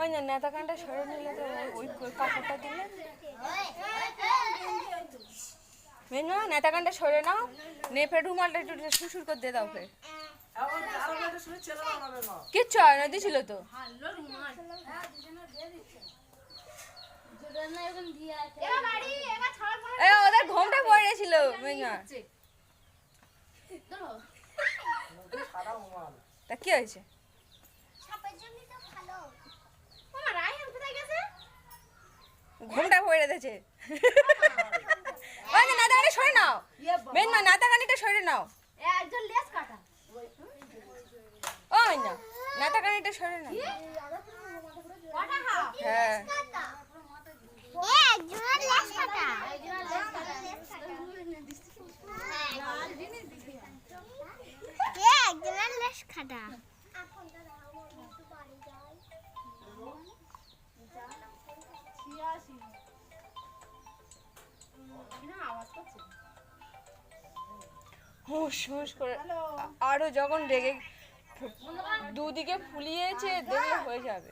ওই না নেতা কানটা সরে নিলে তো, ওই কাপড়টা দিলে। মেন, নেতা কানটা সরে নাও নে ফের রুমালটা একটু সুসুর করে দিয়ে দাও কিচ্ছু হয় না, দিছিল তো। ওদের ঘুমটা পড়েছিল মেন। তা কি হয়েছে? ঘুমটা পড়ে দিয়েছে ওই না কানি সরে নাও। মেন মা নেতা কানিটা সরে নাও। একজন লেস কাটা। ওই না নেতা কানিটা সরে নাও। হ্যাঁ একজনের লেস কাটা একজনের হুশ করে। আরও যখন ডেকে দুদিকে ফুলিয়েছে দেখলে হয়ে যাবে।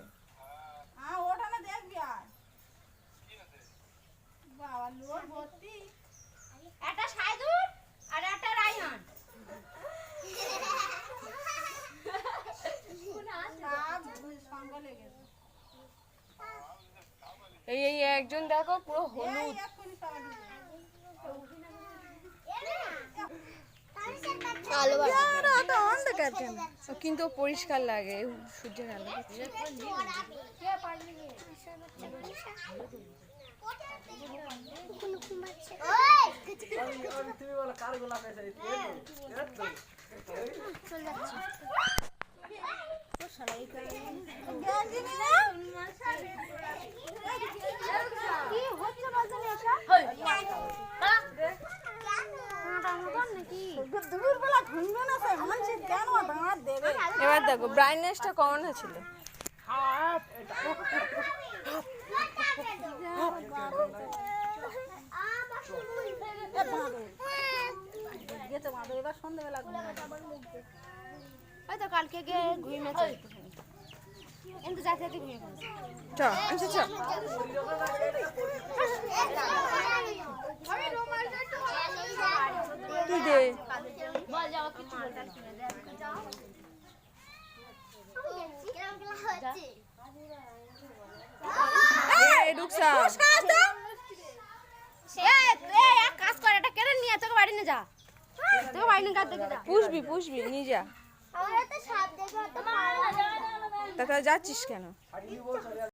এই এই একজন দেখো পুরো হলুদ। কিন্তু পরিষ্কার লাগে সূর্যের আলো। এবার দেখো ব্রাইটনেসটা কমন হয়েছিল? কালকে গিয়ে ঘুমিয়েছে কিন্তু যাতে যাতে ঘুমিয়ে পড়েছে চ আচ্ছা চ তুই দে বল যাও কিছু বলতে এক কাজ কর এটা কেড়ে নিয়ে তোকে বাড়ি নিয়ে যা তোকে বাড়ি নিয়ে যা পুষবি পুষবি নিয়ে যা আমার তো সাপ দেখে তো মারা তা তোরা যাচ্ছিস কেন?